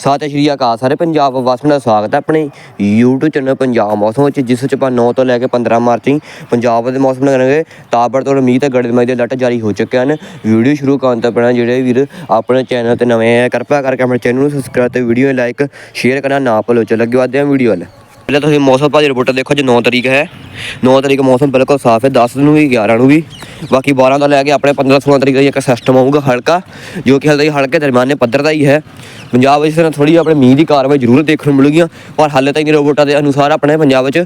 ਸਤਿ ਸ਼੍ਰੀ ਅਕਾਲ, ਸਾਰੇ ਪੰਜਾਬ ਵਾਸੀਆਂ ਦਾ ਸਵਾਗਤ ਹੈ ਆਪਣੇ YouTube ਚੈਨਲ ਪੰਜਾਬ ਮੌਸਮ ਵਿੱਚ, ਜਿਸ ਵਿੱਚ ਆਪਾਂ 9 ਤੋਂ ਲੈ ਕੇ 15 ਮਾਰਚ ਤੱਕ ਪੰਜਾਬ ਦੇ ਮੌਸਮ ਨਾਲ ਕਰਾਂਗੇ। ਤਾਬੜ ਤੋਂ ਮੀਂਹ ਤੇ ਗੜੇਮਾਰੀ ਦੇ ਅਲਰਟ ਜਾਰੀ ਹੋ ਚੁੱਕੇ ਹਨ। ਵੀਡੀਓ ਸ਼ੁਰੂ ਕਰਨ ਤੋਂ ਪਹਿਲਾਂ ਜਿਹੜੇ ਵੀਰ ਆਪਣੇ ਚੈਨਲ ਤੇ ਨਵੇਂ ਆ, ਕਿਰਪਾ ਕਰਕੇ ਆਪਣੇ ਚੈਨਲ ਨੂੰ ਸਬਸਕ੍ਰਾਈਬ ਤੇ ਵੀਡੀਓ ਲਾਈਕ ਸ਼ੇਅਰ ਕਰਨਾ ਨਾ ਭੁੱਲੋ। ਚਲੋ ਅੱਗੇ ਵਧਦੇ ਹਾਂ ਵੀਡੀਓ ਵੱਲ। ਪਹਿਲਾਂ ਤੁਸੀਂ ਮੌਸਮ ਭਾਜੀ ਰਿਪੋਰਟ ਦੇਖੋ ਜੇ 9 ਤਰੀਕ ਹੈ। 9 ਤਰੀਕ ਮੌਸਮ ਬਿਲਕੁਲ ਸਾਫ਼ ਹੈ 10 ਨੂੰ ਵੀ 11 ਨੂੰ ਵੀ। ਬਾਕੀ 12 ਤੋਂ ਲੈ ਕੇ ਆਪਣੇ 15 16 ਤਰੀਕ ਦਾ ਇੱਕ ਸਿਸਟਮ ਆਊਗਾ ਹਲਕਾ, ਜੋ ਕਿ ਹਲਦਾ ਹੀ ਹਲਕੇ ਦਰਮਿਆਨੇ ਪੱਧਰ ਦਾ ਹੀ ਹੈ। ਪੰਜਾਬ ਵਿੱਚ ਇਸ ਤਰ੍ਹਾਂ ਥੋੜੀ ਆਪਣੇ ਮੀਂਹ ਦੀ ਕਾਰਵਾਈ ਜ਼ਰੂਰ ਦੇਖਣ ਨੂੰ ਮਿਲੂਗੀਆਂ ਪਰ ਹਾਲੇ ਤਾਈਂ ਰਿਪੋਰਟਾਂ ਦੇ ਅਨੁਸਾਰ ਆਪਣੇ ਪੰਜਾਬ ਵਿੱਚ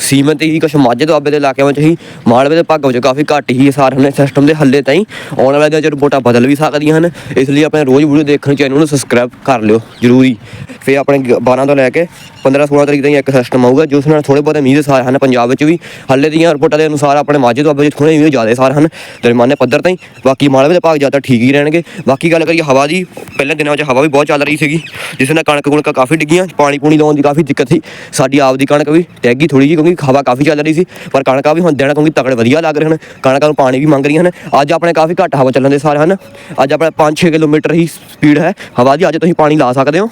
ਸੀਮਤ ਹੀ ਕੁਛ ਮਾਝੇ ਦੁਆਬੇ ਦੇ ਇਲਾਕਿਆਂ ਵਿੱਚ ਹੀ ਮਾਲਵੇ ਦੇ ਭਾਗਾਂ ਵਿੱਚ ਕਾਫੀ ਘੱਟ ਹੀ ਸਾਰੇ ਨੇ ਸਿਸਟਮ ਦੇ ਹੱਲੇ ਤਾਈਂ। ਆਉਣ ਵਾਲੇ ਦਿਨਾਂ 'ਚ ਰਿਪੋਰਟਾਂ ਬਦਲ ਵੀ ਸਕਦੀਆਂ ਹਨ। ਇਸ ਲਈ ਆਪਣੇ ਰੋਜ਼ ਵੀਡੀਓ ਦੇਖਣ ਚੈਨਲ ਨੂੰ ਸਬਸਕ੍ਰਾਈਬ ਕਰ ਲਿਓ ਜ਼ਰੂਰੀ। ਫਿਰ ਆਪਣੇ ਗ- 12 ਤੋਂ ਲੈ ਕੇ 15 16 ਤਰੀਕ ਤਾਈਂ ਇੱਕ ਸਿਸਟਮ ਆਊਗਾ ਜਿਸ ਨਾਲ ਥੋੜੇ ਬਹੁਤੇ ਮੀਂਹ ਦੇ ਸਾਰੇ ਹਨ ਪੰਜਾਬ ਵਿੱਚ ਵੀ। ਹੱਲੇ ਦੀਆਂ ਰਿਪੋਰਟਾਂ ਦੇ ਅਨੁਸਾਰ ਆਪਣੇ ਮਾਝੇ ਦੁਆਬੇ ਵਿੱਚ ਥੋੜੇ ਮੀਂਹ ਜ਼ਿਆਦਾ ਸਾਰੇ ਹਨ। ਦਰਮਿਆਨੇ ਪੱਧਰ ਤਾਈਂ ਬਾਕੀ ਮਾਲਵੇ ਦੇ ਭਾਗ ਜ਼ਿਆਦਾ ਠੀਕ ਹੀ ਰਹਿਣਗੇ। ਬਾਕੀ ਗੱਲ ਕਰੀਏ ਹਵਾ ਦੀ, ਪਹਿਲੇ ਦਿਨਾਂ ਵਿੱਚ ਹਵਾ ਵੀ ਬਹੁਤ ਚੱਲ ਰਹੀ ਸੀਗੀ, ਜਿਸ ਨਾਲ ਕਣਕ ਕੁਣਕ ਕਾਫੀ ਡਿੱਗੀਆਂ ਪਾਣੀ ਪੂਣੀ ਲਾਉਣ ਦੀ ਕਾਫੀ ਦਿੱਕਤ ਸੀ। ਸਾਡੀ ਆਪ ਦੀ ਕਣਕ ਵੀ ਟੈਗੀ ਥੋੜੀ ਜਿਹੀ ਕਿਉਂਕਿ ਹਵਾ ਕਾਫੀ ਚੱਲ ਰਹੀ ਸੀ, ਪਰ ਕਣਕਾਂ ਵੀ ਹੁਣ ਦੇਣਾ ਕਿਉਂਕਿ ਤਕੜੇ ਵਧੀਆ ਲੱਗ ਰਹੇ ਹਨ, ਕਣਕਾਂ ਨੂੰ ਪਾਣੀ ਵੀ ਮੰਗ ਰਹੀਆਂ ਹਨ। ਅੱਜ ਆਪਣੇ ਕਾਫੀ ਘੱਟ ਹਵਾ ਚੱਲਣ ਦੇ ਸਾਰੇ ਹਨ। ਅੱਜ ਆਪਣੇ 5-6 ਕਿਲੋਮੀਟਰ ਹੀ ਸਪੀਡ ਹੈ ਹਵਾ ਦੀ, ਅੱਜ ਤੁਸੀਂ ਪਾਣੀ ਲਾ ਸਕਦੇ ਹੋ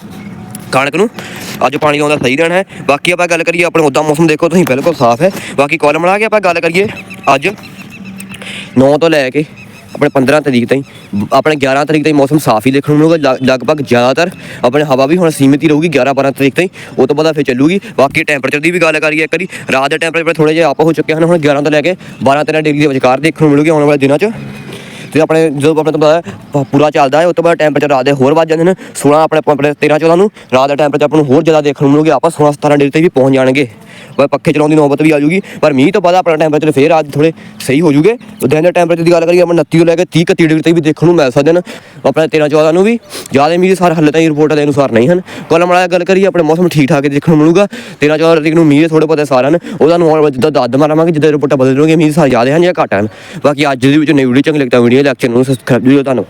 ਕਣਕ ਨੂੰ। ਅੱਜ ਪਾਣੀ ਆਉਂਦਾ ਸਹੀ ਰਹਿਣਾ ਹੈ। ਬਾਕੀ ਆਪਾਂ ਗੱਲ ਕਰੀਏ ਆਪਣੇ ਉਦਾਂ ਮੌਸਮ ਦੇਖੋ, ਤੁਸੀਂ ਬਿਲਕੁਲ ਸਾਫ਼ ਹੈ। ਬਾਕੀ ਕਾਲਮ ਲਾ ਕੇ ਆਪਾਂ ਗੱਲ ਕਰੀਏ ਅੱਜ। 9 ਤੋਂ ਲੈ ਕੇ ਆਪਣੇ 15 ਤਰੀਕ ਤਾਈਂ, ਆਪਣੇ 11 ਤਰੀਕ ਤਾਈਂ ਮੌਸਮ ਸਾਫ਼ ਹੀ ਦੇਖਣ ਨੂੰ ਮਿਲੂਗਾ ਲਗਭਗ ਜ਼ਿਆਦਾਤਰ ਆਪਣੇ ਹਵਾ ਵੀ ਹੁਣ ਸੀਮਿਤ ਹੀ ਰਹੂਗੀ 11 12 ਤਰੀਕ ਤਾਈਂ, ਉਹ ਤੋਂ ਬਾਅਦ ਫਿਰ ਚੱਲੂਗੀ। ਬਾਕੀ ਟੈਂਪਰੇਚਰ ਦੀ ਵੀ ਗੱਲ ਕਰੀਏ ਇੱਕ ਵਾਰੀ, ਰਾਤ ਦੇ ਟੈਂਪਰੇਚਰ ਥੋੜੇ ਜਿਹਾ ਅਪ ਹੋ ਚੁੱਕੇ ਹਨ, ਹੁਣ 11 ਤੋਂ ਲੈ ਕੇ 12 13 ਡਿਗਰੀ ਦੇ ਵਿਚਕਾਰ ਦੇਖਣ ਨੂੰ ਮਿਲੂਗੀ ਆਉਣ ਵਾਲੇ ਦਿਨਾਂ 'ਚ। ਤੇ ਆਪਣੇ, ਜਦੋਂ ਆਪਣੇ ਤੋਂ ਬਾਅਦ ਪੂਰਾ ਚੱਲਦਾ ਹੈ, ਉਸ ਤੋਂ ਬਾਅਦ ਟੈਂਪਰੇਚਰ ਰਾਤ ਦੇ ਹੋਰ ਵੱਧ ਜਾਂਦੇ ਨੇ। 16 ਆਪਣੇ ਆਪਣੇ 13 14 ਨੂੰ, ਰਾਤ ਦਾ ਟੈਂਪਰੇਚਰ ਆਪਾਂ ਨੂੰ ਹੋਰ ਜ਼ਿਆਦਾ ਦੇਖਣ ਨੂੰ ਮਿਲੂਗਾ, ਆਪਾਂ 16 17 ਡਿਗਰੀ ਤੇ ਵੀ ਪਹੁੰਚ ਜਾਣਗੇ। ਪਰ ਪੱਖੇ ਚਲਾਉਣ ਦੀ ਨੌਬਤ ਵੀ ਆ ਜੂਗੀ ਪਰ ਮੀਂਹ ਤੋਂ ਬਾਅਦ ਆਪਣਾ ਟੈਂਪਰੇਚਰ ਫੇਰ ਅੱਜ ਥੋੜੇ ਸਹੀ ਹੋ ਜੂਗੇ ਦਿਨ ਦੇ ਟੈਂਪਰੇਚਰ ਦੀ ਗੱਲ ਕਰੀਏ, ਆਪਾਂ 29 ਤੋਂ ਲੈ ਕੇ 30 31 ਡਿਗਰੀ ਤੱਕ ਵੀ ਦੇਖਣ ਨੂੰ ਮਿਲ ਸਕਦੇ ਹਨ ਆਪਣੇ 13 14 ਨੂੰ ਵੀ। ਜ਼ਿਆਦਾ ਮੀਂਹ ਦੇ ਸਾਰੇ ਹੱਲੇ ਤਾਈਂ ਰਿਪੋਰਟ ਦੇ ਅਨੁਸਾਰ ਨਹੀਂ ਹਨ। ਕੋਲ ਮੜਾ ਗੱਲ ਕਰੀਏ, ਆਪਣੇ ਮੌਸਮ ਠੀਕ ਠਾਕ ਦੇਖਣ ਨੂੰ ਮਿਲੂਗਾ। 13 14 ਤਰੀਕ ਨੂੰ ਮੀਂਹ ਦੇ ਥੋੜੇ ਬਹੁਤੇ ਸਾਰੇ ਹਨ। ਉਹਦਾ ਨੂੰ ਜਿੱਦਾਂ ਦੱਦ ਮਾਰਾਂਗੇ, ਜਿੱਦਾਂ ਰਿਪੋਰਟਾਂ ਬਦਲਣਗੇ ਮੀਂਹ ਸਾਰੇ ਜ਼ਿਆਦਾ ਹਨ ਜਾਂ ਘੱਟ ਹਨ। ਬਾਕੀ ਅੱਜ ਦੇ ਵਿੱਚ ਨਵੀਂ ਵੀਡੀਓ, ਚੰਗੀ ਲੱਗਦਾ ਵੀਡੀਓ రియాక్షన్ నువ్వు సబ్స్క్రైబ్ చూడతాను